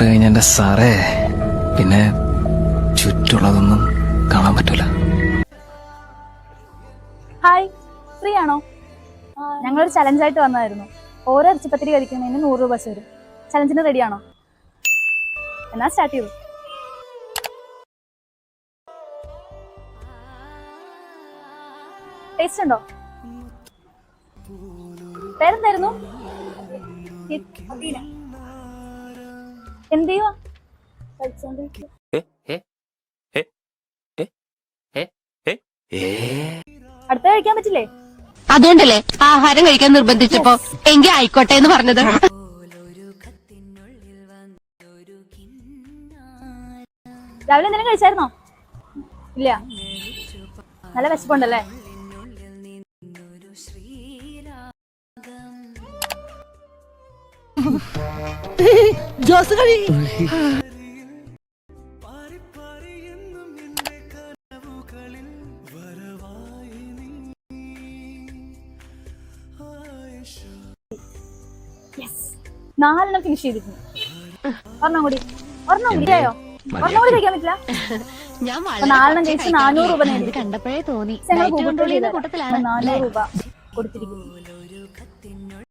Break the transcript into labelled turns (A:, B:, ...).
A: നഷ്ടപ്പെട്ട് കഴിഞ്ഞ എന്റെ സാറേ പിന്നെ ചുറ്റുള്ളതൊന്നും കാണാൻ പറ്റൂല.
B: ഹായ് ഫ്രീ ആണോ ഞങ്ങളൊരു ചലഞ്ചായിട്ട് വന്നായിരുന്നു ഓരോ ഇറച്ചിപ്പത്തിരി കഴിക്കുന്നതിന് നൂറ് രൂപ വരും ചലഞ്ചിന് റെഡിയാണോ എന്നാ സ്റ്റാർട്ട് ചെയ്തു ടേസ്റ്റ് ഉണ്ടോ? പേരെന്തായിരുന്നു? എന്ത് ചെയ്യുവാ കഴിച്ചോണ്ടിരിക്കുവാ. അടുത്ത കഴിക്കാൻ പറ്റില്ലേ?
C: അതുകൊണ്ടല്ലേ ആഹാരം കഴിക്കാൻ നിർബന്ധിച്ചപ്പോ എങ്കി ആയിക്കോട്ടെ എന്ന് പറഞ്ഞത്.
B: രാവിലെ എന്തെങ്കിലും കഴിച്ചായിരുന്നോ? ഇല്ല. നല്ല വിശപ്പുണ്ടല്ലേ?
C: ജോസ് കളി
B: നാലെണ്ണം ഫിനിഷ് ചെയ്തിരുന്നു. ഒരെണ്ണം കൂടി. ഒരെണ്ണം കൂടി ആയോ ഒരെണ്ണം കൂടി കഴിക്കാൻ പറ്റില്ല?
C: ഞാൻ
B: നാലെണ്ണം കഴിച്ച് നാനൂറ് രൂപ നേടി
C: കണ്ടപ്പോഴേ തോന്നി.
B: ഞങ്ങൾ
C: ഡയറ്റ്
B: ഗൂഗിൾ പേ ചെയ്ത
C: കൂട്ടത്തിലാണ്.
B: നാനൂറ് രൂപ കൊടുത്തിരിക്കുന്നു.